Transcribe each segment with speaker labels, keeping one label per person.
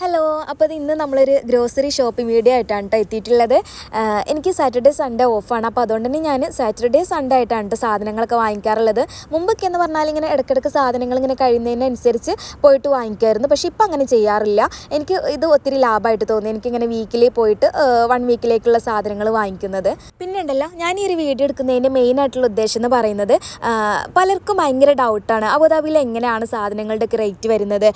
Speaker 1: Hello അപ്പോൾ ഇത് ഇന്ന് നമ്മളൊരു ഗ്രോസറി ഷോപ്പിംഗ് വീഡിയോ ആയിട്ടാണ് കേട്ടോ എത്തിയിട്ടുള്ളത്. എനിക്ക് സാറ്റർഡേ സൺഡേ ഓഫാണ് അപ്പോൾ അതുകൊണ്ട് തന്നെ ഞാൻ സാറ്റർഡേ സൺഡേ ആയിട്ടാണ് കേട്ടോ സാധനങ്ങളൊക്കെ വാങ്ങിക്കാറുള്ളത്. മുമ്പൊക്കെ എന്ന് പറഞ്ഞാൽ ഇങ്ങനെ ഇടയ്ക്കിടയ്ക്ക് സാധനങ്ങൾ ഇങ്ങനെ കഴിയുന്നതിനനുസരിച്ച് പോയിട്ട് വാങ്ങിക്കുമായിരുന്നു പക്ഷേ ഇപ്പം അങ്ങനെ ചെയ്യാറില്ല. എനിക്ക് ഇത് ഒത്തിരി ലാഭമായിട്ട് തോന്നി. എനിക്കിങ്ങനെ വീക്കിലി പോയിട്ട് വൺ വീക്കിലേക്കുള്ള സാധനങ്ങൾ വാങ്ങിക്കുന്നത്. പിന്നെ ഉണ്ടല്ലോ ഞാൻ ഈ ഒരു വീഡിയോ എടുക്കുന്നതിന്റെ മെയിൻ ആയിട്ടുള്ള ഉദ്ദേശം എന്ന് പറയുന്നത് പലർക്കും ഭയങ്കര ഡൗട്ടാണ് അബുദാബിയിൽ എങ്ങനെയാണ് സാധനങ്ങളുടെയൊക്കെ റേറ്റ് വരുന്നത്?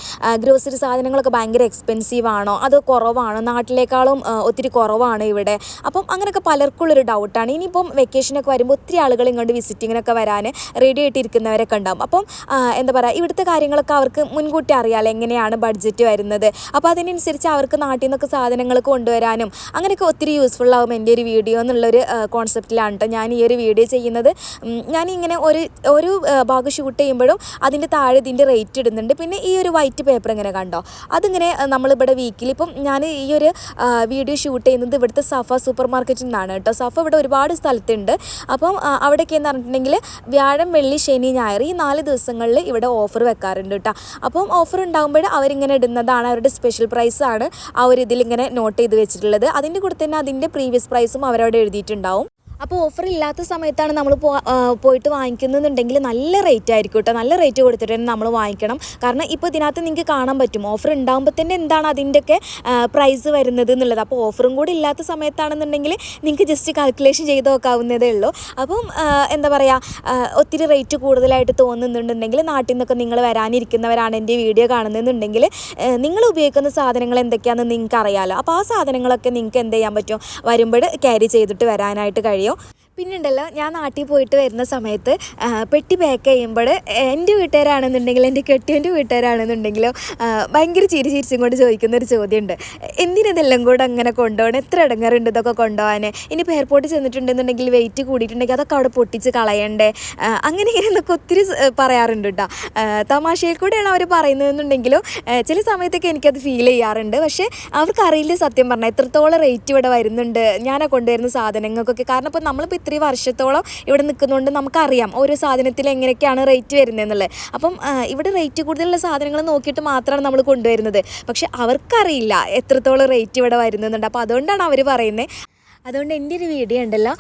Speaker 1: ഗ്രോസറി സാധനങ്ങളൊക്കെ ഭയങ്കര എക്സ്പെൻസീവ് ആണോ? അത് കുറവാണോ? നാട്ടിലേക്കാളും ഒത്തിരി കുറവാണ് ഇവിടെ. അപ്പം അങ്ങനെയൊക്കെ പലർക്കുള്ളൊരു ഡൗട്ടാണ് ഇനിയിപ്പം വെക്കേഷനൊക്കെ വരുമ്പോൾ ഒത്തിരി ആളുകൾ ഇങ്ങോട്ട് വിസിറ്റിങ്ങിനൊക്കെ വരാൻ റെഡി ആയിട്ടിരിക്കുന്നവരൊക്കെ ഉണ്ടാവും. അപ്പം എന്താ പറയുക ഇവിടുത്തെ കാര്യങ്ങളൊക്കെ അവർക്ക് മുൻകൂട്ടി അറിയാമല്ലോ എങ്ങനെയാണ് ബഡ്ജറ്റ് വരുന്നത്. അപ്പോൾ അതിനനുസരിച്ച് അവർക്ക് നാട്ടിൽ നിന്നൊക്കെ സാധനങ്ങൾ കൊണ്ടുവരാനും അങ്ങനെയൊക്കെ ഒത്തിരി യൂസ്ഫുൾ ആവും എന്റെ ഒരു വീഡിയോ എന്നുള്ളൊരു കോൺസെപ്റ്റിലാണ് കേട്ടോ ഞാൻ ഈ ഒരു വീഡിയോ ചെയ്യുന്നത്. ഞാനിങ്ങനെ ഒരു ഒരു ഭാഗം ഷൂട്ട് ചെയ്യുമ്പോഴും അതിന്റെ താഴെ ഇതിന്റെ റേറ്റ് ഇടുന്നുണ്ട്. പിന്നെ ഈ ഒരു വൈറ്റ് പേപ്പർ ഇങ്ങനെ കണ്ടോ? അതിങ്ങനെ നമ്മളിവിടെ വീക്കിലി ഇപ്പം ഞാൻ ഈ ഒരു വീഡിയോ ഷൂട്ട് ചെയ്യുന്നത് ഇവിടുത്തെ സഫ സൂപ്പർ മാർക്കറ്റിൽ നിന്നാണ് കേട്ടോ. സഫ ഇവിടെ ഒരുപാട് സ്ഥലത്തുണ്ട്. അപ്പം അവിടെയൊക്കെ എന്ന് പറഞ്ഞിട്ടുണ്ടെങ്കിൽ വ്യാഴം വെള്ളി ശനി ഞായർ ഈ നാല് ദിവസങ്ങളിൽ ഇവിടെ ഓഫർ വെക്കാറുണ്ട് കേട്ടോ. അപ്പം ഓഫർ ഉണ്ടാകുമ്പോൾ അവരിങ്ങനെ ഇടുന്നതാണ് അവരുടെ സ്പെഷ്യൽ പ്രൈസ് ആണ് ആ ഒരു ഇതിലിങ്ങനെ നോട്ട് ചെയ്ത് വെച്ചിട്ടുള്ളത്. അതിന്റെ കൂടെ തന്നെ അതിന്റെ പ്രീവിയസ് പ്രൈസും അവരവിടെ എഴുതിയിട്ടുണ്ടാവും. അപ്പോൾ ഓഫർ ഇല്ലാത്ത സമയത്താണ് നമ്മൾ പോയിട്ട് വാങ്ങിക്കുന്നുണ്ടെങ്കിൽ നല്ല റേറ്റ് ആയിരിക്കും കേട്ടോ നല്ല റേറ്റ് കൊടുത്തിട്ട് തന്നെ നമ്മൾ വാങ്ങിക്കണം. കാരണം ഇപ്പോൾ ഇതിനകത്ത് നിങ്ങൾക്ക് കാണാൻ പറ്റും. ഓഫർ ഉണ്ടാകുമ്പോൾ തന്നെ എന്താണ് അതിന്റെയൊക്കെ പ്രൈസ് വരുന്നത് എന്നുള്ളത്. അപ്പോൾ ഓഫറും കൂടി ഇല്ലാത്ത സമയത്താണെന്നുണ്ടെങ്കിൽ നിങ്ങൾക്ക് ജസ്റ്റ് കാൽക്കുലേഷൻ ചെയ്ത് നോക്കാവുന്നതേ ഉള്ളൂ. അപ്പം എന്താ പറയുക ഒത്തിരി റേറ്റ് കൂടുതലായിട്ട് തോന്നുന്നുണ്ടെങ്കിൽ നാട്ടിൽ നിന്നൊക്കെ നിങ്ങൾ വരാനിരിക്കുന്നവരാണ് എന്റെ വീഡിയോ കാണുന്നതെന്നുണ്ടെങ്കിൽ നിങ്ങൾ ഉപയോഗിക്കുന്ന സാധനങ്ങൾ എന്തൊക്കെയാണെന്ന് നിങ്ങൾക്ക് അറിയാമല്ലോ അപ്പോൾ ആ സാധനങ്ങളൊക്കെ നിങ്ങൾക്ക് എന്ത് ചെയ്യാൻ പറ്റും? വരുമ്പോൾ ക്യാരി ചെയ്തിട്ട് വരാനായിട്ട് കഴിയും. 거예요. പിന്നുണ്ടല്ലോ ഞാൻ നാട്ടിൽ പോയിട്ട് വരുന്ന സമയത്ത് പെട്ടി പാക്ക് ചെയ്യുമ്പോൾ എന്റെ വീട്ടുകാരാണെന്നുണ്ടെങ്കിലും എന്റെ കെട്ടിയന്റെ വീട്ടുകാരാണെന്നുണ്ടെങ്കിലോ ഭയങ്കര ചിരി ചിരിച്ചും കൊണ്ട് ചോദിക്കുന്ന ഒരു ചോദ്യമുണ്ട്. എന്തിനെല്ലാം കൂടെ അങ്ങനെ കൊണ്ടുപോകണം? എത്ര ഇടങ്ങാറുണ്ട് ഇതൊക്കെ കൊണ്ടുപോകാൻ? ഇനിയിപ്പോൾ എയർപോർട്ടിൽ ചെന്നിട്ടുണ്ടെന്നുണ്ടെങ്കിൽ വെയിറ്റ് കൂടിയിട്ടുണ്ടെങ്കിൽ അതൊക്കെ അവിടെ പൊട്ടിച്ച് കളയണ്ടേ? അങ്ങനെ ഇങ്ങനെ ഒത്തിരി പറയാറുണ്ട് കേട്ടോ. തമാശയിൽ കൂടെയാണ് അവർ പറയുന്നതെന്നുണ്ടെങ്കിലും ചില സമയത്തൊക്കെ എനിക്കത് ഫീൽ ചെയ്യാറുണ്ട്. പക്ഷേ അവർക്കറിയില്ല സത്യം പറഞ്ഞാൽ എത്രത്തോളം റേറ്റ് ഇവിടെ വരുന്നുണ്ട് ഞാനാ കൊണ്ടുവരുന്ന സാധനങ്ങൾക്കൊക്കെ. കാരണം ഇപ്പോൾ നമ്മളിപ്പോൾ ഇത്രയും വർഷത്തോളം ഇവിടെ നിൽക്കുന്നതുകൊണ്ട് നമുക്കറിയാം ഓരോ സാധനത്തിൽ എങ്ങനെയൊക്കെയാണ് റേറ്റ് വരുന്നതെന്നുള്ളത് അപ്പം ഇവിടെ റേറ്റ് കൂടുതലുള്ള സാധനങ്ങൾ നോക്കിയിട്ട് മാത്രമാണ് നമ്മൾ കൊണ്ടുവരുന്നത്. പക്ഷെ അവർക്കറിയില്ല എത്രത്തോളം റേറ്റ് ഇവിടെ വരുന്നുണ്ട്. അപ്പോൾ അതുകൊണ്ടാണ് അവർ പറയുന്നത് അതുകൊണ്ട് എന്റെ ഒരു വീഡിയോ ഉണ്ടല്ലോ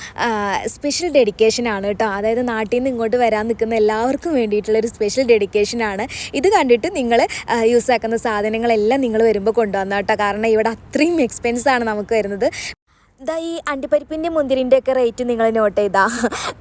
Speaker 1: സ്പെഷ്യൽ ഡെഡിക്കേഷൻ ആണ് കേട്ടോ. അതായത് നാട്ടിൽ നിന്ന് ഇങ്ങോട്ട് വരാൻ നിൽക്കുന്ന എല്ലാവർക്കും വേണ്ടിയിട്ടുള്ളൊരു സ്പെഷ്യൽ ഡെഡിക്കേഷൻ ആണ്. ഇത് കണ്ടിട്ട് നിങ്ങൾ യൂസ് ആക്കുന്ന സാധനങ്ങളെല്ലാം നിങ്ങൾ വരുമ്പോൾ കൊണ്ടുവന്ന കേട്ടോ. കാരണം ഇവിടെ അത്രയും എക്സ്പെൻസാണ് നമുക്ക് വരുന്നത്. ഇതാ ഈ അണ്ടിപ്പരിപ്പിന്റെ മുന്തിരിന്റെ ഒക്കെ റേറ്റ് നിങ്ങൾ നോട്ട് ചെയ്താ.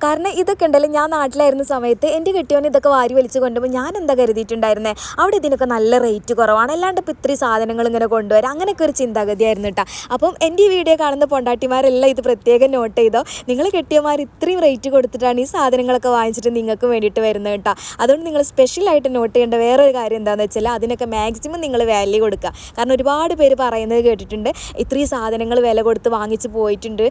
Speaker 1: കാരണം ഇതൊക്കെ ഉണ്ടല്ലോ ഞാൻ നാട്ടിലായിരുന്ന സമയത്ത് എന്റെ കെട്ടിയോൻ ഇതൊക്കെ വാരി വലിച്ച് കൊണ്ടുപോകുമ്പോൾ ഞാൻ എന്താ കരുതിയിട്ടുണ്ടായിരുന്നേ? അവിടെ ഇതിനൊക്കെ നല്ല റേറ്റ് കുറവാണ്. അല്ലാണ്ട് ഇപ്പോൾ ഇത്രയും സാധനങ്ങൾ ഇങ്ങനെ കൊണ്ടുവരാം അങ്ങനെയൊക്കെ ഒരു ചിന്താഗതിയായിരുന്നു കേട്ടോ അപ്പം എന്റെ ഈ വീഡിയോ കാണുന്ന പൊണ്ടാട്ടിമാരെല്ലാം ഇത് പ്രത്യേകം നോട്ട് ചെയ്തോ? നിങ്ങൾ കെട്ടിയമാർ ഇത്രയും റേറ്റ് കൊടുത്തിട്ടാണ് ഈ സാധനങ്ങളൊക്കെ വാങ്ങിച്ചിട്ട് നിങ്ങൾക്ക് വേണ്ടിയിട്ട് വരുന്നത് കേട്ടോ അതുകൊണ്ട് നിങ്ങൾ സ്പെഷ്യലായിട്ട് നോട്ട് ചെയ്യേണ്ട വേറൊരു കാര്യം എന്താണെന്ന് വെച്ചാൽ അതിനൊക്കെ മാക്സിമം നിങ്ങൾ വാല്യൂ കൊടുക്കുക. കാരണം ഒരുപാട് പേര് പറയുന്നത് കേട്ടിട്ടുണ്ട് ഇത്രയും സാധനങ്ങൾ വില കൊടുത്ത് വാങ്ങിച്ച് പോയിട്ടുണ്ട്.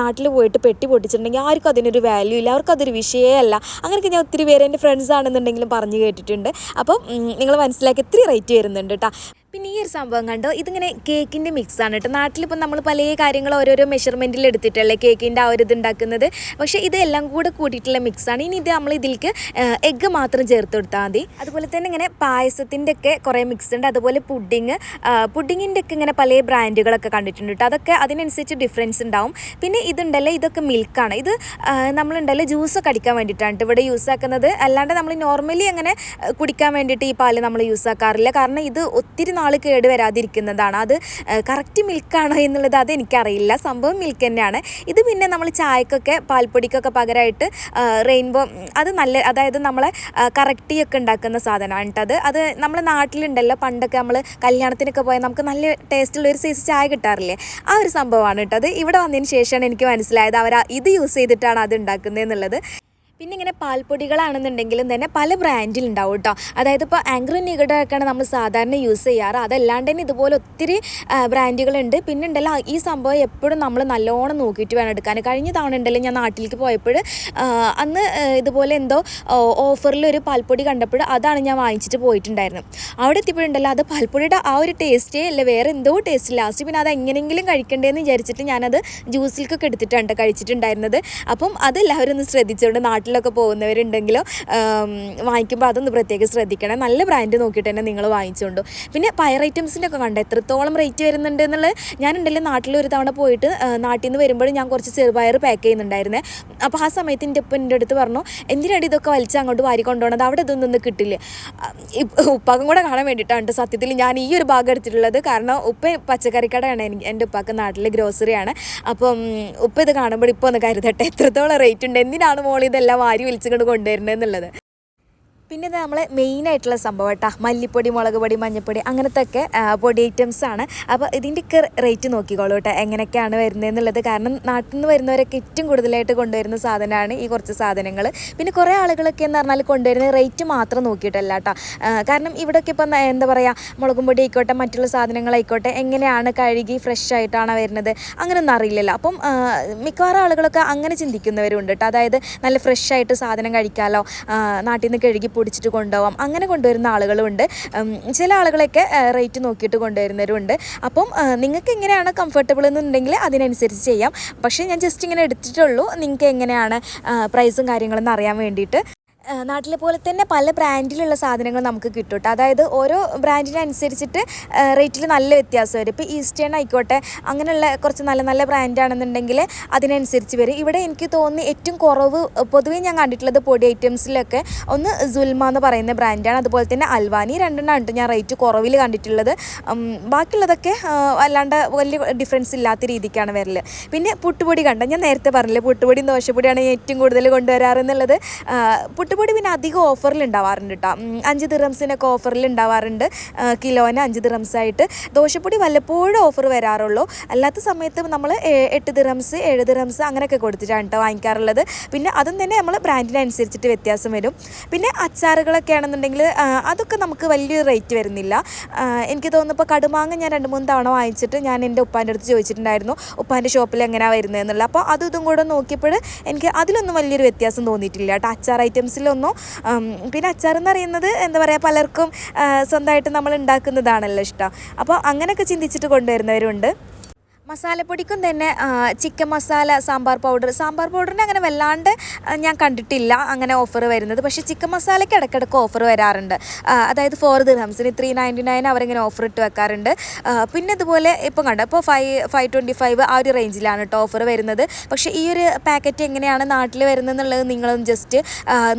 Speaker 1: നാട്ടിൽ പോയിട്ട് പെട്ടി പൊട്ടിച്ചിട്ടുണ്ടെങ്കിൽ ആർക്കും അതിനൊരു വാല്യൂ ഇല്ല. അവർക്ക് അതൊരു വിഷയമല്ല അങ്ങനെയൊക്കെ ഞാൻ ഒത്തിരി പേര് എന്റെ ഫ്രണ്ട്സ് ആണെന്നുണ്ടെങ്കിലും പറഞ്ഞു കേട്ടിട്ടുണ്ട്. അപ്പം നിങ്ങൾ മനസ്സിലാക്കി ഇത്തിരി റേറ്റ് വരുന്നുണ്ട് കേട്ടോ പിന്നെ ഈ ഒരു സംഭവം കണ്ടോ? ഇതിങ്ങനെ കേക്കിന്റെ മിക്സാണ് കേട്ടോ. നാട്ടിലിപ്പോൾ നമ്മൾ പല കാര്യങ്ങൾ ഓരോരോ മെഷർമെന്റിൽ എടുത്തിട്ടല്ലേ കേക്കിന്റെ ആ ഒരു ഇത് ഉണ്ടാക്കുന്നത്. പക്ഷേ ഇതെല്ലാം കൂടെ കൂട്ടിയിട്ടുള്ള മിക്സാണ് ഇനി ഇത് നമ്മൾ ഇതിലേക്ക് എഗ്ഗ് മാത്രം ചേർത്ത് കൊടുത്താൽ മതി. അതുപോലെ തന്നെ ഇങ്ങനെ പായസത്തിന്റെ ഒക്കെ കുറേ മിക്സ് ഉണ്ട്. അതുപോലെ പുഡിങ് പുഡിങ്ങിന്റെ ഒക്കെ ഇങ്ങനെ പല ബ്രാൻഡുകളൊക്കെ കണ്ടിട്ടുണ്ട് കേട്ടോ. അതൊക്കെ അതിനനുസരിച്ച് ഡിഫറൻസ് ഉണ്ടാവും. പിന്നെ ഇതുണ്ടല്ലോ ഇതൊക്കെ മിൽക്കാണ് ഇത് നമ്മളുണ്ടല്ലോ ജ്യൂസൊക്കെ അടിക്കാൻ വേണ്ടിയിട്ടാണ് ഇവിടെ യൂസ് ആക്കുന്നത്. അല്ലാണ്ട് നമ്മൾ നോർമലി അങ്ങനെ കുടിക്കാൻ വേണ്ടിയിട്ട് ഈ പാൽ നമ്മൾ യൂസ് ആക്കാറില്ല. കാരണം ഇത് ഒത്തിരി നാൾ കേട് വരാതിരിക്കുന്നതാണ് അത് കറക്റ്റ് മിൽക്കാണോ എന്നുള്ളത് അത് എനിക്കറിയില്ല സംഭവം മിൽക്ക് തന്നെയാണ്. ഇത് പിന്നെ നമ്മൾ ചായക്കൊക്കെ പാൽപ്പൊടിക്കൊക്കെ പകരമായിട്ട് റെയിൻബോ അത് നല്ല അതായത് നമ്മളെ കറക്റ്റ് ഒക്കെ ഉണ്ടാക്കുന്ന സാധനമാണ് കേട്ടത് അത്. നമ്മുടെ നാട്ടിലുണ്ടല്ലോ. പണ്ടൊക്കെ നമ്മൾ കല്യാണത്തിനൊക്കെ പോയാൽ നമുക്ക് നല്ല ടേസ്റ്റുള്ള ഒരു സൈസ് ചായ കിട്ടാറില്ലേ? ആ ഒരു സംഭവമാണ് കേട്ടത് ഇവിടെ വന്നതിന് ശേഷമാണ് എനിക്ക് മനസ്സിലായത്. അവർ ഇത് യൂസ് ചെയ്തിട്ടാണ് അത് ഉണ്ടാക്കുന്നത് എന്നുള്ളത്. പിന്നെ ഇങ്ങനെ പാൽപ്പൊടികളാണെന്നുണ്ടെങ്കിലും തന്നെ പല ബ്രാൻഡിൽ ഉണ്ടാവും കേട്ടോ അതായത് ഇപ്പോൾ ആങ്കർ നികടൊക്കെയാണ് നമ്മൾ സാധാരണ യൂസ് ചെയ്യാറ്. അതല്ലാണ്ട് തന്നെ ഇതുപോലെ ഒത്തിരി ബ്രാൻഡുകളുണ്ട്. പിന്നെ ഉണ്ടല്ലോ ഈ സംഭവം എപ്പോഴും നമ്മൾ നല്ലോണം നോക്കിയിട്ട് വേണം എടുക്കാൻ. കഴിഞ്ഞ തവണ ഉണ്ടല്ലോ ഞാൻ നാട്ടിലേക്ക് പോയപ്പോൾ അന്ന് ഇതുപോലെ എന്തോ ഓഫറിൽ ഒരു പാൽപ്പൊടി കണ്ടപ്പോൾ അതാണ് ഞാൻ വാങ്ങിച്ചിട്ട് പോയിട്ടുണ്ടായിരുന്നത്. അവിടെ എത്തിയപ്പോഴുണ്ടല്ലോ അത് പാൽപ്പൊടിയുടെ ആ ഒരു ടേസ്റ്റേ അല്ല വേറെ എന്തോ ടേസ്റ്റ് ലാസ്റ്റ് പിന്നെ അത് എങ്ങനെയെങ്കിലും കഴിക്കണ്ടേന്ന് വിചാരിച്ചിട്ട് ഞാനത് ജ്യൂസിലേക്കൊക്കെ എടുത്തിട്ടാണ് ട്ടോ കഴിച്ചിട്ടുണ്ടായിരുന്നത്. അപ്പം അതെല്ലാവരും ഒന്ന് ശ്രദ്ധിച്ചുകൊണ്ട് നാട്ടിൽ നാട്ടിലൊക്കെ പോകുന്നവരുണ്ടെങ്കിലോ വാങ്ങിക്കുമ്പോൾ അതൊന്ന് പ്രത്യേകം ശ്രദ്ധിക്കണം. നല്ല ബ്രാൻഡ് നോക്കിയിട്ട് തന്നെ നിങ്ങൾ വാങ്ങിച്ചുകൊണ്ടു പിന്നെ പയർ ഐറ്റംസിന്റെ ഒക്കെ കണ്ട? എത്രത്തോളം റേറ്റ് വരുന്നുണ്ട് എന്നുള്ളത്? ഞാനുണ്ടല്ലോ നാട്ടിൽ ഒരു തവണ പോയിട്ട് നാട്ടിൽ നിന്ന് വരുമ്പോൾ ഞാൻ കുറച്ച് ചെറുപയർ പാക്ക് ചെയ്യുന്നുണ്ടായിരുന്നേ. അപ്പോൾ ആ സമയത്ത് എന്റെ ഉപ്പ എന്റെ അടുത്ത് പറഞ്ഞു എന്തിനാണ് ഇതൊക്കെ വലിച്ച് അങ്ങോട്ട് വാരി കൊണ്ടുപോകണത് അവിടെ ഇതൊന്നും കിട്ടില്ല. ഉപ്പാക്കും കൂടെ കാണാൻ വേണ്ടിയിട്ടാണ് സത്യത്തിൽ ഞാൻ ഈ ഒരു ഭാഗം എടുത്തിട്ടുള്ളത്. കാരണം ഉപ്പ പച്ചക്കറിക്കടയാണ് എനിക്ക് എന്റെ ഉപ്പാക്ക് നാട്ടിലെ ഗ്രോസറിയാണ് അപ്പം ഉപ്പ ഇത് കാണുമ്പോൾ ഇപ്പോൾ ഒന്ന് കരുതട്ടെ. എത്രത്തോളം റേറ്റ് ഉണ്ട്? എന്തിനാണ് മോൾ ഇതെല്ലാം വാരി വലിച്ചുകൊണ്ട് കൊണ്ടുവരുന്നത് എന്നുള്ളത്. പിന്നെ ഇത് നമ്മളെ മെയിനായിട്ടുള്ള സംഭവം കേട്ടോ. മല്ലിപ്പൊടി മുളക് പൊടി മഞ്ഞൾപ്പൊടി അങ്ങനത്തെ ഒക്കെ പൊടി ഐറ്റംസ് ആണ്. അപ്പോൾ ഇതിന്റെയൊക്കെ റേറ്റ് നോക്കിക്കോളൂ കേട്ടോ. എങ്ങനെയൊക്കെയാണ് വരുന്നതെന്നുള്ളത്. കാരണം നാട്ടിൽ നിന്ന് വരുന്നവരൊക്കെ ഏറ്റവും കൂടുതലായിട്ട് കൊണ്ടുവരുന്ന സാധനമാണ് ഈ കുറച്ച് സാധനങ്ങൾ. പിന്നെ കുറേ ആളുകളൊക്കെ എന്ന് പറഞ്ഞാൽ കൊണ്ടുവരുന്ന റേറ്റ് മാത്രം നോക്കിയിട്ടല്ല കേട്ടോ. കാരണം ഇവിടെയൊക്കെ ഇപ്പം എന്താ പറയുക മുളകും പൊടി ആയിക്കോട്ടെ മറ്റുള്ള സാധനങ്ങളായിക്കോട്ടെ എങ്ങനെയാണ് കഴുകി ഫ്രഷ് ആയിട്ടാണ് വരുന്നത്? അങ്ങനെയൊന്നും അറിയില്ലല്ലോ. അപ്പം മിക്കവാറും ആളുകളൊക്കെ അങ്ങനെ ചിന്തിക്കുന്നവരുണ്ട് കേട്ടോ. അതായത് നല്ല ഫ്രഷ് ആയിട്ട് സാധനം കഴിക്കാമല്ലോ നാട്ടിൽ നിന്ന് കഴുകി പൊടിച്ചിട്ട് കൊണ്ടുപോകാം അങ്ങനെ കൊണ്ടുവരുന്ന ആളുകളുമുണ്ട് ചില ആളുകളൊക്കെ റേറ്റ് നോക്കിയിട്ട് കൊണ്ടുവരുന്നവരുണ്ട്. അപ്പം നിങ്ങൾക്ക് എങ്ങനെയാണ് കംഫർട്ടബിൾ എന്നുണ്ടെങ്കിൽ അതിനനുസരിച്ച് ചെയ്യാം. പക്ഷേ ഞാൻ ജസ്റ്റ് ഇങ്ങനെ എടുത്തിട്ടുള്ളൂ. നിങ്ങൾക്ക് എങ്ങനെയാണ് പ്രൈസും കാര്യങ്ങളെന്ന് അറിയാൻ വേണ്ടിയിട്ട്. നാട്ടിലെ പോലെ തന്നെ പല ബ്രാൻഡിലുള്ള സാധനങ്ങൾ നമുക്ക് കിട്ടും അതായത് ഓരോ ബ്രാൻഡിനനുസരിച്ചിട്ട് റേറ്റിൽ നല്ല വ്യത്യാസം വരും. ഇപ്പോൾ ഈസ്റ്റേൺ ആയിക്കോട്ടെ അങ്ങനെയുള്ള കുറച്ച് നല്ല നല്ല ബ്രാൻഡാണെന്നുണ്ടെങ്കിൽ അതിനനുസരിച്ച് വരും. ഇവിടെ എനിക്ക് തോന്നി ഏറ്റവും കുറവ് പൊതുവേ ഞാൻ കണ്ടിട്ടുള്ളത് പൊടി ഐറ്റംസിലൊക്കെ ഒന്ന് സുൽമ എന്ന് പറയുന്ന ബ്രാൻഡാണ്. അതുപോലെ തന്നെ അൽവാനി രണ്ടെണ്ണം ഉണ്ട് ഞാൻ റേറ്റ് കുറവിൽ കണ്ടിട്ടുള്ളത്. ബാക്കിയുള്ളതൊക്കെ അല്ലാണ്ട് വലിയ ഡിഫറൻസ് ഇല്ലാത്ത രീതിക്കാണ് വരൽ പിന്നെ പുട്ടുപൊടി കണ്ട? ഞാൻ നേരത്തെ പറഞ്ഞില്ലേ പുട്ടുപൊടിയും ദോശപ്പൊടിയാണ് ഏറ്റവും കൂടുതൽ കൊണ്ടുവരാറെന്നുള്ളത് ആ, പുട്ടുപൊടി പിന്നെ അധികം ഓഫറിൽ ഉണ്ടാവാറുണ്ട് കേട്ടോ അഞ്ച് ദിറംസിനൊക്കെ ഓഫറിൽ ഉണ്ടാവാറുണ്ട് കിലോന് അഞ്ച് ദിറംസായിട്ട് ദോശപ്പൊടി വല്ലപ്പോഴും ഓഫർ വരാറുള്ളൂ. അല്ലാത്ത സമയത്ത് നമ്മൾ എട്ട് ദിറംസ് ഏഴ് ദിറംസ് അങ്ങനെയൊക്കെ കൊടുത്തിട്ടാണ് കേട്ടോ വാങ്ങിക്കാറുള്ളത്. പിന്നെ അതും തന്നെ നമ്മൾ ബ്രാൻഡിനനുസരിച്ചിട്ട് വ്യത്യാസം വരും. പിന്നെ അച്ചാറുകളൊക്കെ ആണെന്നുണ്ടെങ്കിൽ അതൊക്കെ നമുക്ക് വലിയൊരു റേറ്റ് വരുന്നില്ല. എനിക്ക് തോന്നുന്നു കടുമാങ്ങ ഞാൻ രണ്ട് മൂന്ന് തവണ വാങ്ങിച്ചിട്ട് ഞാൻ എന്റെ ഉപ്പാന്റെ അടുത്ത് ചോദിച്ചിട്ടുണ്ടായിരുന്നു. ഉപ്പാന്റെ ഷോപ്പിൽ എങ്ങനെയാണ് വരുന്നത് എന്നുള്ളത് അപ്പോൾ അതും ഇതും കൂടെ നോക്കിയപ്പോൾ എനിക്ക് അതിലൊന്നും വലിയൊരു വ്യത്യാസം തോന്നിയിട്ടില്ല കേട്ടോ അച്ചാർ ഐറ്റംസിലൊന്നും ഉം, പിന്നെ അച്ചാർ എന്ന് പറയുന്നത് എന്താ പറയുക പലർക്കും സ്വന്തമായിട്ട് നമ്മൾ ഉണ്ടാക്കുന്നതാണല്ലോ ഇഷ്ടം. അപ്പോൾ അങ്ങനെയൊക്കെ ചിന്തിച്ചിട്ട് കൊണ്ടുവരുന്നവരുണ്ട്. മസാലപ്പൊടിക്കും തന്നെ ചിക്കൻ മസാല സാമ്പാർ പൗഡർ. സാമ്പാർ പൗഡറിന് അങ്ങനെ വല്ലാണ്ട് ഞാൻ കണ്ടിട്ടില്ല അങ്ങനെ ഓഫർ വരുന്നത്. പക്ഷേ ചിക്കൻ മസാലയ്ക്ക് ഇടയ്ക്കിടയ്ക്ക് ഓഫർ വരാറുണ്ട്. അതായത് ഫോർ ദിർഹംസിന് ത്രീ നയന്റി നയൻ അവരിങ്ങനെ ഓഫർ ഇട്ട് വെക്കാറുണ്ട്. പിന്നെ ഇതുപോലെ ഇപ്പം കണ്ട ഇപ്പോൾ ഫൈവ് ഫൈവ് ട്വന്റി ഫൈവ് ആ ഒരു റേഞ്ചിലാണ് കേട്ടോ ഓഫർ വരുന്നത്. പക്ഷേ ഈ ഒരു പാക്കറ്റ് എങ്ങനെയാണ് നാട്ടിൽ വരുന്നത് എന്നുള്ളത് നിങ്ങളും ജസ്റ്റ്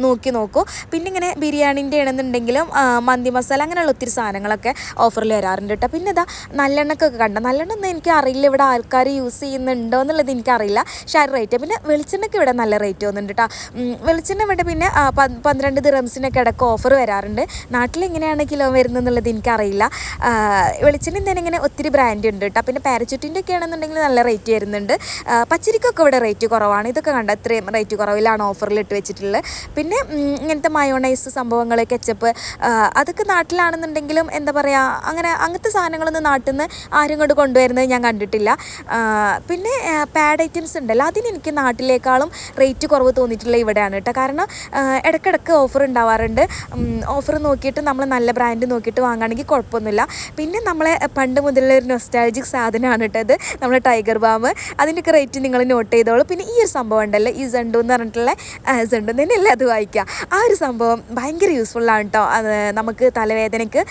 Speaker 1: നോക്കി നോക്കൂ. പിന്നെ ഇങ്ങനെ ബിരിയാണിന്റെ ആണെന്നുണ്ടെങ്കിലും മന്തി മസാല അങ്ങനെയുള്ള ഒത്തിരി സാധനങ്ങളൊക്കെ ഓഫറിൽ വരാറുണ്ട് കേട്ടോ പിന്നെ ഇതാ നല്ലെണ്ണക്കൊക്കെ കണ്ടോ നല്ലെണ്ണ എനിക്ക് അറിയില്ല ഇവിടെ ആൾക്കാർ യൂസ് ചെയ്യുന്നുണ്ടോ എന്നുള്ളത് എനിക്കറിയില്ല. പക്ഷേ ആ റേറ്റ് പിന്നെ വെളിച്ചെണ്ണയ്ക്ക് ഇവിടെ നല്ല റേറ്റ് വന്നിട്ടുണ്ട് കേട്ടോ വെളിച്ചെണ്ണ ഇവിടെ പിന്നെ പന്ത്രണ്ട് ദിറംസിനൊക്കെ ഇടയ്ക്ക് ഓഫർ വരാറുണ്ട്. നാട്ടിൽ എങ്ങനെയാണ് കിലോ വരുന്നത് എന്നുള്ളത് എനിക്കറിയില്ല. വെളിച്ചെണ്ണ തന്നെ ഇങ്ങനെ ഒത്തിരി ബ്രാൻഡ് ഉണ്ട് കേട്ടോ പിന്നെ പാരച്യൂട്ടിന്റെ ഒക്കെ ആണെന്നുണ്ടെങ്കിൽ നല്ല റേറ്റ് വരുന്നുണ്ട്. പച്ചരിക്കൊക്കെ ഇവിടെ റേറ്റ് കുറവാണ്. ഇതൊക്കെ കണ്ട ഇത്രയും റേറ്റ് കുറവിലാണ് ഓഫറിൽ ഇട്ട് വെച്ചിട്ടുള്ളത്. പിന്നെ ഇങ്ങനത്തെ മയോണൈസ് സംഭവങ്ങൾ കെച്ചപ്പ് അതൊക്കെ നാട്ടിലാണെന്നുണ്ടെങ്കിലും എന്താ പറയുക അങ്ങനെ അങ്ങനത്തെ സാധനങ്ങളൊന്നും നാട്ടിൽ നിന്ന് ആരും കൊണ്ട് കൊണ്ടുവരുന്നത് ഞാൻ കണ്ടിട്ടില്ല. ആ, പിന്നെ പാഡ് ഐറ്റംസ് ഉണ്ടല്ലോ. അതിന് എനിക്ക് നാട്ടിലേക്കാളും റേറ്റ് കുറവ് തോന്നിയിട്ടുള്ള ഇവിടെയാണ് കേട്ടോ. കാരണം ഇടയ്ക്കിടയ്ക്ക് ഓഫർ ഉണ്ടാവാറുണ്ട്. ഓഫർ നോക്കിയിട്ട് നമ്മൾ നല്ല ബ്രാൻഡ് നോക്കിയിട്ട് വാങ്ങുകയാണെങ്കിൽ കുഴപ്പമൊന്നുമില്ല. പിന്നെ നമ്മളെ പണ്ട് മുതലുള്ള ഒരു നൊസ്റ്റാലജിക് സാധനമാണ് കേട്ടോ നമ്മുടെ ടൈഗർ ബാം അതിന്റെയൊക്കെ റേറ്റ് നിങ്ങൾ നോട്ട് ചെയ്തോളൂ. പിന്നെ ഈ ഒരു സംഭവം ഉണ്ടല്ലോ. ഈ സെണ്ടു എന്ന് പറഞ്ഞിട്ടുള്ള സണ്ടു തന്നെയല്ലേ അത് വായിക്കുക. ആ ഒരു സംഭവം ഭയങ്കര യൂസ്ഫുള്ളാണ് കേട്ടോ. അത് നമുക്ക് തലവേദനയ്ക്ക്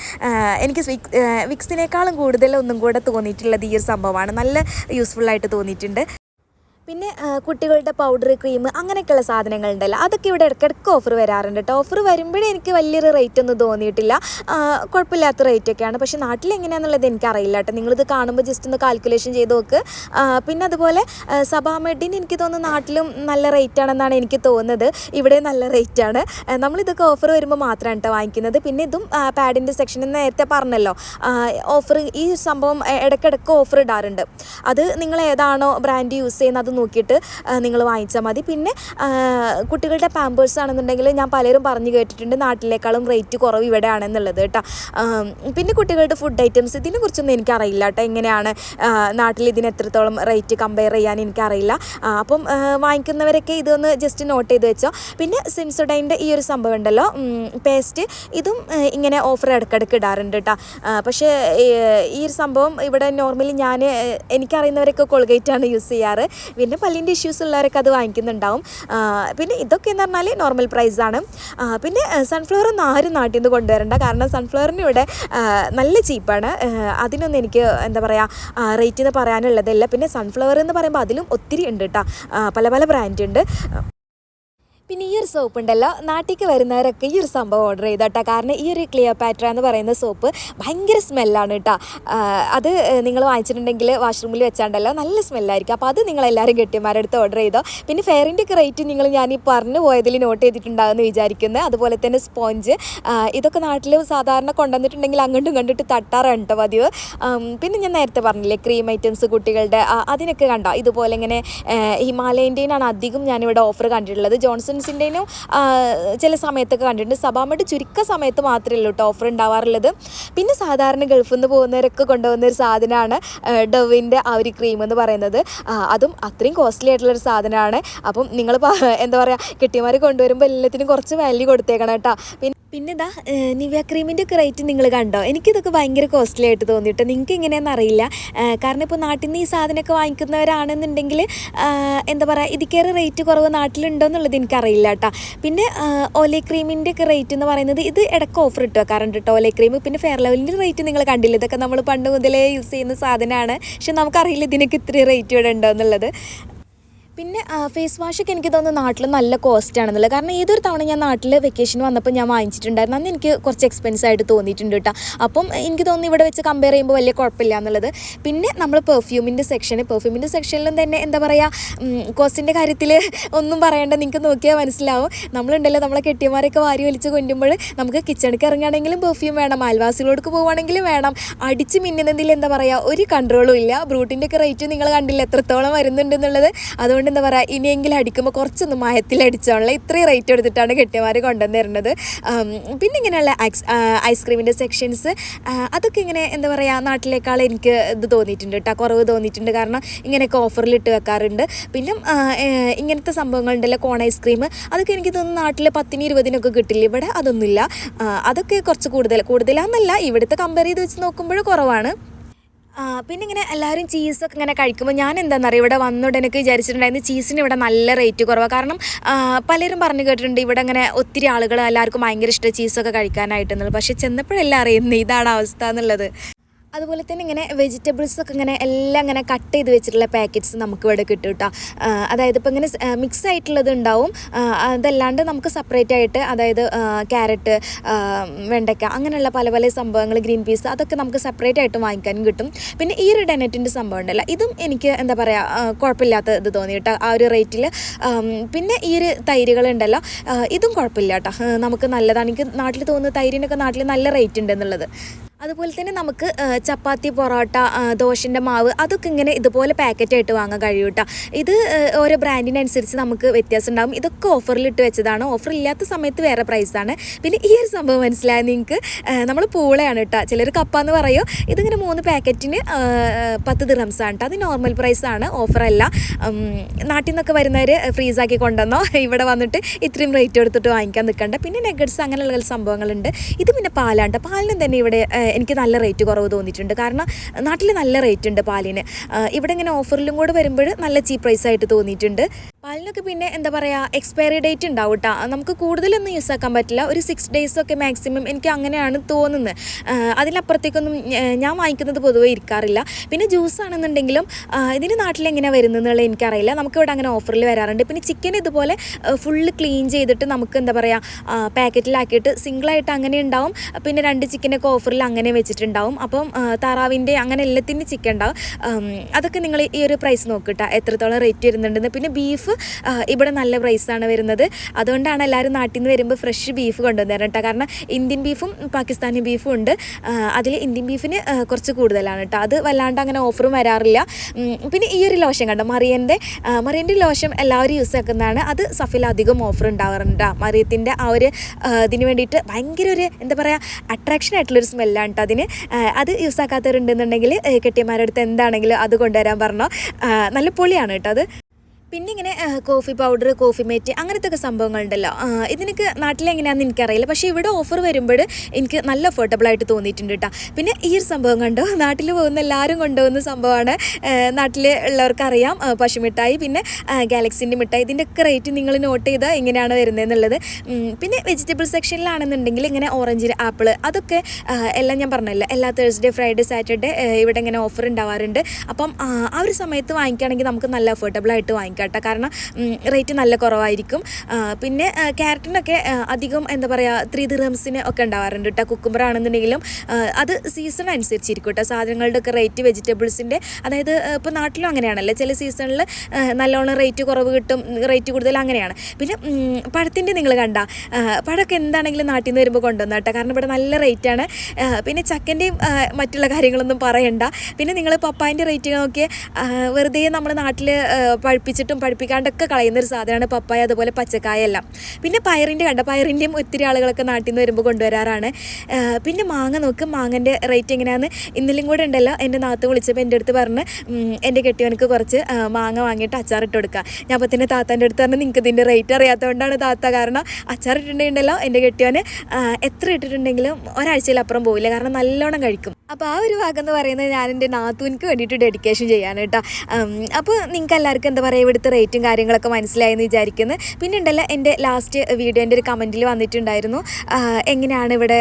Speaker 1: എനിക്ക് വിക് വിക്സിനേക്കാളും കൂടുതൽ ഒന്നും കൂടെ തോന്നിയിട്ടുള്ളത് ഈ ഒരു സംഭവമാണ്. നല്ല യൂസ്ഫുള്ളായിട്ട് തോന്നിയിട്ടുണ്ട്. പിന്നെ കുട്ടികളുടെ പൗഡർ ക്രീം അങ്ങനെയൊക്കെയുള്ള സാധനങ്ങൾ ഉണ്ടല്ലോ അതൊക്കെ ഇവിടെ ഇടയ്ക്കിടയ്ക്ക് ഓഫർ വരാറുണ്ട് കേട്ടോ ഓഫർ വരുമ്പോഴേ എനിക്ക് വലിയൊരു റേറ്റ് ഒന്നും തോന്നിയിട്ടില്ല. കുഴപ്പമില്ലാത്ത റേറ്റ് ഒക്കെയാണ്. പക്ഷേ നാട്ടിൽ എങ്ങനെയാണെന്നുള്ളത് എനിക്കറിയില്ല കേട്ടോ നിങ്ങളിത് കാണുമ്പോൾ ജസ്റ്റ് ഒന്ന് കാൽക്കുലേഷൻ ചെയ്ത് നോക്ക്. പിന്നെ അതുപോലെ സബാമെഡിന് എനിക്ക് തോന്നുന്നു നാട്ടിലും നല്ല റേറ്റ് ആണെന്നാണ് എനിക്ക് തോന്നുന്നത്. ഇവിടെ നല്ല റേറ്റ് ആണ്. നമ്മളിതൊക്കെ ഓഫർ വരുമ്പോൾ മാത്രമാണ് കേട്ടോ വാങ്ങിക്കുന്നത്. പിന്നെ ഇതും പാഡിന്റെ സെക്ഷനിൽ നേരത്തെ പറഞ്ഞല്ലോ. ഓഫർ ഈ സംഭവം ഇടയ്ക്കിടയ്ക്ക് ഓഫർ ഇടാറുണ്ട്. അത് നിങ്ങൾ ഏതാണോ ബ്രാൻഡ് യൂസ് ചെയ്യുന്നത് അത് നോക്കിയിട്ട് നിങ്ങൾ വാങ്ങിച്ചാൽ മതി. പിന്നെ കുട്ടികളുടെ പാമ്പേഴ്സ് ആണെന്നുണ്ടെങ്കിൽ ഞാൻ പലരും പറഞ്ഞു കേട്ടിട്ടുണ്ട് നാട്ടിലേക്കാളും റേറ്റ് കുറവ് ഇവിടെ ആണെന്നുള്ളത് കേട്ടോ പിന്നെ കുട്ടികളുടെ ഫുഡ് ഐറ്റംസ് ഇതിനെ കുറിച്ചൊന്നും എനിക്കറിയില്ല കേട്ടോ. എങ്ങനെയാണ് നാട്ടിൽ ഇതിന് എത്രത്തോളം റേറ്റ് കമ്പയർ ചെയ്യാൻ എനിക്കറിയില്ല. അപ്പം വാങ്ങിക്കുന്നവരൊക്കെ ഇതൊന്ന് ജസ്റ്റ് നോട്ട് ചെയ്ത് വെച്ചോ. പിന്നെ സിൻസോഡൈന്റെ ഈ ഒരു സംഭവം ഉണ്ടല്ലോ. പേസ്റ്റ് ഇതും ഇങ്ങനെ ഓഫർ ഇടയ്ക്കിടയ്ക്ക് ഇടാറുണ്ട് കേട്ടോ. പക്ഷേ ഈ ഒരു സംഭവം ഇവിടെ നോർമലി ഞാൻ എനിക്കറിയുന്നവരൊക്കെ കൊളുകേറ്റാണ് യൂസ് ചെയ്യാറ്. പിന്നെ പല്ലിന്റെ ഇഷ്യൂസ് ഉള്ളവരൊക്കെ അത് വാങ്ങിക്കുന്നുണ്ടാവും. പിന്നെ ഇതൊക്കെ എന്ന് പറഞ്ഞാൽ നോർമൽ പ്രൈസാണ് പിന്നെ സൺഫ്ലവർ ഒന്നും ആരും നാട്ടിൽ നിന്ന് കൊണ്ടുവരണ്ട. കാരണം സൺഫ്ലവറിന് ഇവിടെ നല്ല ചീപ്പാണ് അതിനൊന്നും എനിക്ക് എന്താ പറയുക റേറ്റ് എന്ന് പറയാനുള്ളതല്ല. പിന്നെ സൺഫ്ലവർ എന്ന് പറയുമ്പോൾ അതിലും ഒത്തിരി ഉണ്ട് കേട്ടോ പല പല ബ്രാൻഡ് ഉണ്ട്. പിന്നെ ഈ ഒരു സോപ്പ് ഉണ്ടല്ലോ നാട്ടിലേക്ക് വരുന്നവരൊക്കെ ഈ ഒരു സംഭവം ഓർഡർ ചെയ്തോട്ടോ. കാരണം ഈ ഒരു ക്ലിയർ പാറ്റർ എന്ന് പറയുന്ന സോപ്പ് ഭയങ്കര സ്മെല്ലാണ് കേട്ടോ അത് നിങ്ങൾ വാങ്ങിച്ചിട്ടുണ്ടെങ്കിൽ വാഷ്റൂമിൽ വെച്ചാണ്ടല്ലോ നല്ല സ്മെല്ലായിരിക്കും അപ്പോൾ അത് നിങ്ങളെല്ലാവരും കെട്ടിമാരുടെ അടുത്ത് ഓർഡർ ചെയ്തോ. പിന്നെ ഫെയറിന്റെ ഒക്കെ റേറ്റ് നിങ്ങൾ ഞാൻ ഈ പറഞ്ഞു പോയതിൽ നോട്ട് ചെയ്തിട്ടുണ്ടാകുമെന്ന് വിചാരിക്കുന്നത് അതുപോലെ തന്നെ സ്പോഞ്ച് ഇതൊക്കെ നാട്ടിൽ സാധാരണ കൊണ്ടുവന്നിട്ടുണ്ടെങ്കിൽ അങ്ങോട്ടും കണ്ടിട്ട് തട്ടാറാണ് കേട്ടോ പതിവ്. പിന്നെ ഞാൻ നേരത്തെ പറഞ്ഞില്ലേ ക്രീം ഐറ്റംസ് കുട്ടികളുടെ അതിനൊക്കെ കണ്ടോ? ഇതുപോലെ ഇങ്ങനെ ഹിമാലയന്റെയാണ് അധികം ഞാനിവിടെ ഓഫർ കണ്ടിട്ടുള്ളത്. ജോൺസൺസിന്റെനും ചില സമയത്തൊക്കെ കണ്ടിട്ടുണ്ട്. സബാമട്ട് ചുരുക്ക സമയത്ത് മാത്രമേ ഉള്ളൂ കേട്ടോ ഓഫർ ഉണ്ടാവാറുള്ളത്. പിന്നെ സാധാരണ ഗൾഫിൽ നിന്ന് പോകുന്നവരൊക്കെ കൊണ്ടുപോകുന്ന ഒരു സാധനമാണ് ഡവിന്റെ ആ ഒരു ക്രീം എന്ന് പറയുന്നത്. അതും അത്രയും കോസ്റ്റ്ലി ആയിട്ടുള്ളൊരു സാധനമാണ്. അപ്പം നിങ്ങൾ എന്താ പറയുക കെട്ടിയമാർ കൊണ്ടുവരുമ്പോൾ എല്ലാത്തിനും കുറച്ച് വാല്യൂ കൊടുത്തേക്കണം കേട്ടോ. പിന്നെ പിന്നെ ഇതാ നിവ്യ ക്രീമിന്റെ ഒക്കെ റേറ്റ് നിങ്ങൾ കണ്ടോ? എനിക്കിതൊക്കെ ഭയങ്കര കോസ്റ്റ്ലി ആയിട്ട് തോന്നിയിട്ട്. നിങ്ങൾക്ക് എങ്ങനെയാണെന്ന് അറിയില്ല. കാരണം ഇപ്പോൾ നാട്ടിൽ നിന്ന് ഈ സാധനമൊക്കെ വാങ്ങിക്കുന്നവരാണെന്നുണ്ടെങ്കിൽ എന്താ പറയുക ഇതിക്കേറെ റേറ്റ് കുറവ് നാട്ടിലുണ്ടോ എന്നുള്ളത് എനിക്കറിയില്ല കേട്ടോ പിന്നെ ഓലെ ക്രീമിന്റെ ഒക്കെ റേറ്റ് എന്ന് പറയുന്നത് ഇത് ഇടയ്ക്ക് ഓഫർ ഇട്ട് വെക്കാറുണ്ട് കേട്ടോ ഓലെ ക്രീം. പിന്നെ ഫെയർ ലെവലിന്റെ റേറ്റ് നിങ്ങൾ കണ്ടില്ല? ഇതൊക്കെ നമ്മൾ പണ്ട് മുതലേ യൂസ് ചെയ്യുന്ന സാധനമാണ്. പക്ഷെ നമുക്കറിയില്ല ഇതിനൊക്കെ ഇത്രയും റേറ്റ് ഇവിടെ ഉണ്ടോ എന്നുള്ളത്. പിന്നെ ഫേസ് വാഷൊക്കെ എനിക്ക് തോന്നുന്നു നാട്ടിൽ നല്ല കോസ്റ്റ് ആണെന്നുള്ളത്. കാരണം ഏതൊരു തവണ ഞാൻ നാട്ടിൽ വെക്കേഷൻ വന്നപ്പോൾ ഞാൻ വാങ്ങിച്ചിട്ടുണ്ടായിരുന്നു. അന്ന് എനിക്ക് കുറച്ച് എക്സ്പെൻസ് ആയിട്ട് തോന്നിയിട്ടുണ്ട് കേട്ടോ. അപ്പം എനിക്ക് തോന്നുന്നു ഇവിടെ വെച്ച് കമ്പയർ ചെയ്യുമ്പോൾ വലിയ കുഴപ്പമില്ല എന്നുള്ളത്. പിന്നെ നമ്മൾ പെർഫ്യൂമിന്റെ സെക്ഷൻ പെർഫ്യൂമിന്റെ സെക്ഷനിലും തന്നെ എന്താ പറയുക കോസ്റ്റിന്റെ കാര്യത്തിൽ ഒന്നും പറയേണ്ട. നിങ്ങൾക്ക് നോക്കിയാൽ മനസ്സിലാവും. നമ്മളുണ്ടല്ലോ നമ്മളെ കെട്ടിയമാരൊക്കെ വാരി വലിച്ച് കൊണ്ടുമ്പോൾ നമുക്ക് കിച്ചണിക്ക് ഇറങ്ങുകയാണെങ്കിലും പെർഫ്യൂം വേണം. അയൽവാസികളോടൊക്കെ പോവുകയാണെങ്കിലും വേണം. അടിച്ച് മിന്നുന്നതിൽ എന്താ പറയുക ഒരു കൺട്രോളും ഇല്ല. ബ്രൂട്ടിന്റെ ഒക്കെ റേറ്റ് നിങ്ങൾ കണ്ടില്ല എത്രത്തോളം വരുന്നുണ്ട് എന്നുള്ളത്. അതുകൊണ്ട് എന്താ പറയുക ഇനിയെങ്കിലും അടിക്കുമ്പോൾ കുറച്ചൊന്ന് മയത്തിൽ അടിച്ചോളെ ഇത്രയും റേറ്റ് എടുത്തിട്ടാണ് കെട്ടിയമാർ കൊണ്ടുവന്നിരുന്നത് പിന്നെ ഇങ്ങനെയുള്ള ഐസ് ഐസ്ക്രീമിന്റെ സെക്ഷൻസ് അതൊക്കെ ഇങ്ങനെ എന്താ പറയുക നാട്ടിലേക്കാൾ എനിക്ക് ഇത് തോന്നിയിട്ടുണ്ട് കേട്ടോ കുറവ് തോന്നിയിട്ടുണ്ട്. കാരണം ഇങ്ങനെയൊക്കെ ഓഫറിൽ ഇട്ട് വെക്കാറുണ്ട്. പിന്നെ ഇങ്ങനത്തെ സംഭവങ്ങളുണ്ടല്ലോ കോൺ ഐസ്ക്രീം അതൊക്കെ എനിക്ക് തോന്നുന്നു നാട്ടിൽ പത്തിന് ഇരുപതിനൊക്കെ കിട്ടില്ല. ഇവിടെ അതൊന്നുമില്ല. അതൊക്കെ കുറച്ച് കൂടുതൽ കൂടുതലാന്നല്ല. ഇവിടുത്തെ കമ്പയർ ചെയ്ത് വെച്ച് നോക്കുമ്പോൾ കുറവാണ്. പിന്നെ ഇങ്ങനെ എല്ലാവരും ചീസൊക്കെ ഇങ്ങനെ കഴിക്കുമ്പോൾ ഞാൻ എന്താണെന്നറിയാം ഇവിടെ വന്നുടനൊക്കെ വിചാരിച്ചിട്ടുണ്ടായിരുന്നു ചീസിന് ഇവിടെ നല്ല റേറ്റ് കുറവാണ് കാരണം പലരും പറഞ്ഞു കേട്ടിട്ടുണ്ട് ഇവിടെ ഇങ്ങനെ ഒത്തിരി ആളുകൾ എല്ലാവർക്കും ഭയങ്കര ഇഷ്ടം ചീസൊക്കെ കഴിക്കാനായിട്ടെന്നുള്ളത്. പക്ഷെ ചെന്നപ്പോഴെല്ലാം അറിയുന്നത് ഇതാണ് അവസ്ഥ എന്നുള്ളത്. അതുപോലെ തന്നെ ഇങ്ങനെ വെജിറ്റബിൾസ് ഒക്കെ ഇങ്ങനെ എല്ലാം ഇങ്ങനെ കട്ട് ചെയ്ത് വെച്ചിട്ടുള്ള പാക്കറ്റ്സ് നമുക്ക് ഇവിടെ കിട്ടും കേട്ടോ അതായത് ഇപ്പോൾ ഇങ്ങനെ മിക്സ് ആയിട്ടുള്ളത് ഉണ്ടാവും. അതല്ലാണ്ട് നമുക്ക് സെപ്പറേറ്റ് ആയിട്ട് അതായത് ക്യാരറ്റ് വെണ്ടയ്ക്ക അങ്ങനെയുള്ള പല പല സംഭവങ്ങൾ ഗ്രീൻ പീസ് അതൊക്കെ നമുക്ക് സെപ്പറേറ്റ് ആയിട്ട് വാങ്ങിക്കാനും കിട്ടും. പിന്നെ ഈ ഒരു ഡെനറ്റിന്റെ സംഭവം ഉണ്ടല്ലോ. ഇതും എനിക്ക് എന്താ പറയുക കുഴപ്പമില്ലാത്ത ഇത് തോന്നി കേട്ടോ ആ ഒരു റേറ്റിൽ പിന്നെ ഈ ഒരു തൈരുകളുണ്ടല്ലോ ഇതും കുഴപ്പമില്ല കേട്ടോ നമുക്ക് നല്ലതാണ്. എനിക്ക് നാട്ടിൽ തോന്നുന്നു തൈരിനൊക്കെ നാട്ടിൽ നല്ല റേറ്റ് ഉണ്ട് എന്നുള്ളത്. അതുപോലെ തന്നെ നമുക്ക് ചപ്പാത്തി പൊറോട്ട ദോശന്റെ മാവ് അതൊക്കെ ഇങ്ങനെ ഇതുപോലെ പാക്കറ്റായിട്ട് വാങ്ങാൻ കഴിയും കേട്ടോ ഇത് ഓരോ ബ്രാൻഡിനനുസരിച്ച് നമുക്ക് വ്യത്യാസം ഉണ്ടാകും ഇതൊക്കെ ഓഫറിൽ ഇട്ട് വെച്ചതാണ്. ഓഫർ ഇല്ലാത്ത സമയത്ത് വേറെ പ്രൈസാണ് പിന്നെ ഈ ഒരു സംഭവം മനസ്സിലായ നിങ്ങൾക്ക്? നമ്മൾ പൂളയാണ് കേട്ടോ ചിലർ കപ്പ എന്ന് പറയും. ഇതിങ്ങനെ മൂന്ന് പാക്കറ്റിന് പത്ത് ദിറംസാണ് കേട്ടോ അത് നോർമൽ പ്രൈസാണ് ഓഫറല്ല നാട്ടിൽ നിന്നൊക്കെ വരുന്നവർ ഫ്രീസാക്കി കൊണ്ടുവന്നോ. ഇവിടെ വന്നിട്ട് ഇത്രയും റേറ്റ് എടുത്തിട്ട് വാങ്ങിക്കാൻ നിൽക്കണ്ട പിന്നെ നെഗറ്റ്സ് അങ്ങനെയുള്ള സംഭവങ്ങളുണ്ട്. ഇത് പിന്നെ പാലാണ് കേട്ടോ പാലിനും തന്നെ ഇവിടെ എനിക്ക് നല്ല റേറ്റ് കുറവ് തോന്നിയിട്ടുണ്ട്. കാരണം നാട്ടിൽ നല്ല റേറ്റ് ഉണ്ട് പാലിന്. ഇവിടെ ഇങ്ങനെ ഓഫറിലും കൂടെ വരുമ്പോൾ നല്ല ചീപ്പ് പ്രൈസ് ആയിട്ട് തോന്നിയിട്ടുണ്ട്. പാലിനൊക്കെ പിന്നെ എന്താ പറയുക എക്സ്പയറി ഡേറ്റ് ഉണ്ടാവും കേട്ടോ നമുക്ക് കൂടുതലൊന്നും യൂസ് ആക്കാൻ പറ്റില്ല. ഒരു സിക്സ് ഡേയ്സ് ഒക്കെ മാക്സിമം എനിക്ക് അങ്ങനെയാണ് തോന്നുന്നത്. അതിലപ്പുറത്തേക്കൊന്നും ഞാൻ വാങ്ങിക്കുന്നത് പൊതുവേ ഇരിക്കാറില്ല. പിന്നെ ജ്യൂസ് ആണെന്നുണ്ടെങ്കിലും ഇതിന് നാട്ടിൽ എങ്ങനെയാണ് വരുന്നതെന്നുള്ളത് എനിക്കറിയില്ല. നമുക്കിവിടെ അങ്ങനെ ഓഫറിൽ വരാറുണ്ട്. പിന്നെ ചിക്കൻ ഇതുപോലെ ഫുള്ള് ക്ലീൻ ചെയ്തിട്ട് നമുക്ക് എന്താ പറയുക പാക്കറ്റിലാക്കിയിട്ട് സിംഗിളായിട്ട് അങ്ങനെ ഉണ്ടാവും. പിന്നെ രണ്ട് ചിക്കനൊക്കെ ഓഫറിൽ അങ്ങനെ വെച്ചിട്ടുണ്ടാവും. അപ്പം താറാവിന്റെ അങ്ങനെ എല്ലാത്തിന്റെ ചിക്കൻ ഉണ്ടാവും. അതൊക്കെ നിങ്ങൾ ഈ ഒരു പ്രൈസ് നോക്കിട്ടാ എത്രത്തോളം റേറ്റ് വരുന്നുണ്ടെന്ന്. പിന്നെ ബീഫ് ഇവിടെ നല്ല പ്രൈസാണ് വരുന്നത്. അതുകൊണ്ടാണ് എല്ലാവരും നാട്ടിൽ നിന്ന് വരുമ്പോൾ ഫ്രഷ് ബീഫ് കൊണ്ടുവന്നേരം കേട്ടോ. കാരണം ഇന്ത്യൻ ബീഫും പാകിസ്ഥാനി ബീഫും ഉണ്ട്. അതിൽ ഇന്ത്യൻ ബീഫിന് കുറച്ച് കൂടുതലാണ് കേട്ടോ. അത് വല്ലാണ്ട് അങ്ങനെ ഓഫറും വരാറില്ല. പിന്നെ ഈ ഒരു ലോഷൻ കണ്ടോ? മറിയന്റെ മറിയന്റെ ലോഷൻ എല്ലാവരും യൂസ് ആക്കുന്നതാണ്. അത് സഫിൽ അധികം ഓഫർ ഉണ്ടാവാറുണ്ട്. മറിയത്തിന്റെ ആ ഒരു ഇതിന് വേണ്ടിയിട്ട് ഭയങ്കര ഒരു എന്താ പറയുക അട്രാക്ഷൻ ആയിട്ടുള്ളൊരു സ്മെല്ലാണ് കേട്ടോ അതിന്. അത് യൂസ് ആക്കാത്തവരുണ്ടെന്നുണ്ടെങ്കിൽ കെട്ടിയന്മാരുടെ അടുത്ത് എന്താണെങ്കിലും അത് കൊണ്ടുവരാൻ പറഞ്ഞോ. നല്ല പൊളിയാണ് കേട്ടോ അത്. പിന്നെ ഇങ്ങനെ കോഫി പൗഡർ കോഫി മേറ്റ് അങ്ങനത്തെ ഒക്കെ സംഭവങ്ങളുണ്ടല്ലോ ഇതിനൊക്കെ നാട്ടിലെങ്ങനെയാണെന്ന് എനിക്കറിയില്ല. പക്ഷേ ഇവിടെ ഓഫർ വരുമ്പോൾ എനിക്ക് നല്ല അഫോർഡബിൾ ആയിട്ട് തോന്നിയിട്ടുണ്ട് കേട്ടോ പിന്നെ ഈ ഒരു സംഭവം കണ്ടോ? നാട്ടിൽ പോകുന്ന എല്ലാവരും കൊണ്ടുപോകുന്ന സംഭവമാണ്. നാട്ടിൽ ഉള്ളവർക്കറിയാം പശുമിഠായി പിന്നെ ഗാലക്സിന്റെ മിഠായി. ഇതിന്റെ ഒക്കെ റേറ്റ് നിങ്ങൾ നോട്ട് ചെയ്താൽ എങ്ങനെയാണ് വരുന്നതെന്നുള്ളത് പിന്നെ വെജിറ്റബിൾ സെക്ഷനിലാണെന്നുണ്ടെങ്കിൽ ഇങ്ങനെ ഓറഞ്ച് ആപ്പിൾ അതൊക്കെ എല്ലാം ഞാൻ പറഞ്ഞല്ലോ. എല്ലാ തേഴ്സ്ഡേ ഫ്രൈഡേ സാറ്റർഡേ ഇവിടെ ഇങ്ങനെ ഓഫർ ഉണ്ടാവാറുണ്ട്. അപ്പം ആ ഒരു സമയത്ത് വാങ്ങിക്കുകയാണെങ്കിൽ നമുക്ക് നല്ല അഫോർഡബിൾ ആയിട്ട് വാങ്ങിക്കാം. കേട്ടോ. കാരണം റേറ്റ് നല്ല കുറവായിരിക്കും. പിന്നെ ക്യാരറ്റിനൊക്കെ അധികം എന്താ പറയുക ത്രീ ദിർഹംസിന് ഒക്കെ ഉണ്ടാവാറുണ്ട് കേട്ടോ കുക്കുംബർ ആണെന്നുണ്ടെങ്കിലും അത് സീസൺ അനുസരിച്ചിരിക്കും കേട്ടോ സാധനങ്ങളുടെ ഒക്കെ റേറ്റ് വെജിറ്റബിൾസിന്റെ അതായത് ഇപ്പോൾ നാട്ടിലും അങ്ങനെയാണല്ലേ? ചില സീസണിൽ നല്ലോണം റേറ്റ് കുറവ് കിട്ടും റേറ്റ് കൂടുതൽ അങ്ങനെയാണ്. പിന്നെ പഴത്തിന്റെ നിങ്ങൾ കണ്ട പഴമൊക്കെ എന്താണെങ്കിലും നാട്ടിൽ നിന്ന് വരുമ്പോൾ കൊണ്ടുവന്ന കേട്ടോ കാരണം ഇവിടെ നല്ല റേറ്റാണ് പിന്നെ ചക്കന്റെയും മറ്റുള്ള കാര്യങ്ങളൊന്നും പറയണ്ട. പിന്നെ നിങ്ങൾ പപ്പായന്റെ റേറ്റ് നോക്കി വെറുതെ നമ്മൾ നാട്ടിൽ പഴുപ്പിച്ചിട്ടും പഴുപ്പിക്കാണ്ടൊക്കെ കളയുന്ന ഒരു സാധനമാണ് പപ്പായ അതുപോലെ പച്ചക്കായ എല്ലാം. പിന്നെ പയറിന്റെ കണ്ട? പയറിന്റെയും ഒത്തിരി ആളുകളൊക്കെ നാട്ടിൽ നിന്ന് വരുമ്പോൾ കൊണ്ടുവരാറാണ്. പിന്നെ മാങ്ങ നോക്ക്. മാങ്ങന്റെ റേറ്റ് എങ്ങനെയാണെന്ന് ഇന്നലെയും കൂടെ ഉണ്ടല്ലോ. എന്റെ നാത്ത് വിളിച്ചപ്പോൾ എന്റെ അടുത്ത് പറഞ്ഞ് എന്റെ കെട്ടിയവനക്ക് കുറച്ച് മാങ്ങ വാങ്ങിയിട്ട് അച്ചാറിട്ട് കൊടുക്കുക ഞാൻ അപ്പോൾ തന്നെ താത്താന്റെ അടുത്ത് പറഞ്ഞ് നിങ്ങൾക്ക് ഇതിന്റെ റേറ്റ് അറിയാത്തതുകൊണ്ടാണ് താത്ത കാരണം അച്ചാറിട്ടുണ്ടെങ്കിലോ എന്റെ കെട്ടിയവന് എത്ര ഇട്ടിട്ടുണ്ടെങ്കിലും ഒരാഴ്ചയിൽ അപ്പുറം പോവില്ല. കാരണം നല്ലോണം കഴിക്കും. അപ്പോൾ ആ ഒരു ഭാഗം എന്ന് പറയുന്നത് ഞാൻ എന്റെ നാത്തൂനിക്ക് വേണ്ടിയിട്ട് ഡെഡിക്കേഷൻ ചെയ്യാണ് കേട്ടോ. അപ്പോൾ നിങ്ങൾക്ക് എല്ലാവർക്കും എന്താ പറയുക ഇവിടുത്തെ റേറ്റും കാര്യങ്ങളൊക്കെ മനസ്സിലായെന്ന് വിചാരിക്കുന്നു. പിന്നെ ഉണ്ടല്ലോ എന്റെ ലാസ്റ്റ് വീഡിയോന്റെ ഒരു കമന്റിൽ വന്നിട്ടുണ്ടായിരുന്നു. എങ്ങനെയാണ് ഇവിടെ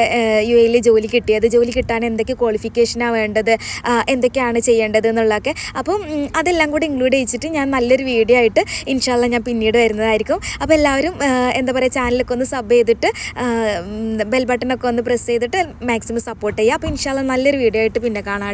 Speaker 1: യു എയിൽ ജോലി കിട്ടിയത്? ജോലി കിട്ടാൻ എന്തൊക്കെ ക്വാളിഫിക്കേഷനാണ് വേണ്ടത്? എന്തൊക്കെയാണ് ചെയ്യേണ്ടത് എന്നുള്ളതൊക്കെ. അപ്പം അതെല്ലാം കൂടി ഇൻക്ലൂഡ് ചെയ്യിച്ചിട്ട് ഞാൻ നല്ലൊരു വീഡിയോ ആയിട്ട് ഇൻഷാല്ല ഞാൻ പിന്നീട് വരുന്നതായിരിക്കും. അപ്പോൾ എല്ലാവരും എന്താ പറയുക ചാനലൊക്കെ ഒന്ന് സബ് ചെയ്തിട്ട് ബെൽ ബട്ടണൊക്കെ ഒന്ന് പ്രസ് ചെയ്തിട്ട് മാക്സിമം സപ്പോർട്ട് ചെയ്യുക. അപ്പോൾ ഇൻഷാല്ല നല്ലൊരു വീഡിയോ ആയിട്ട് പിന്നെ കാണാം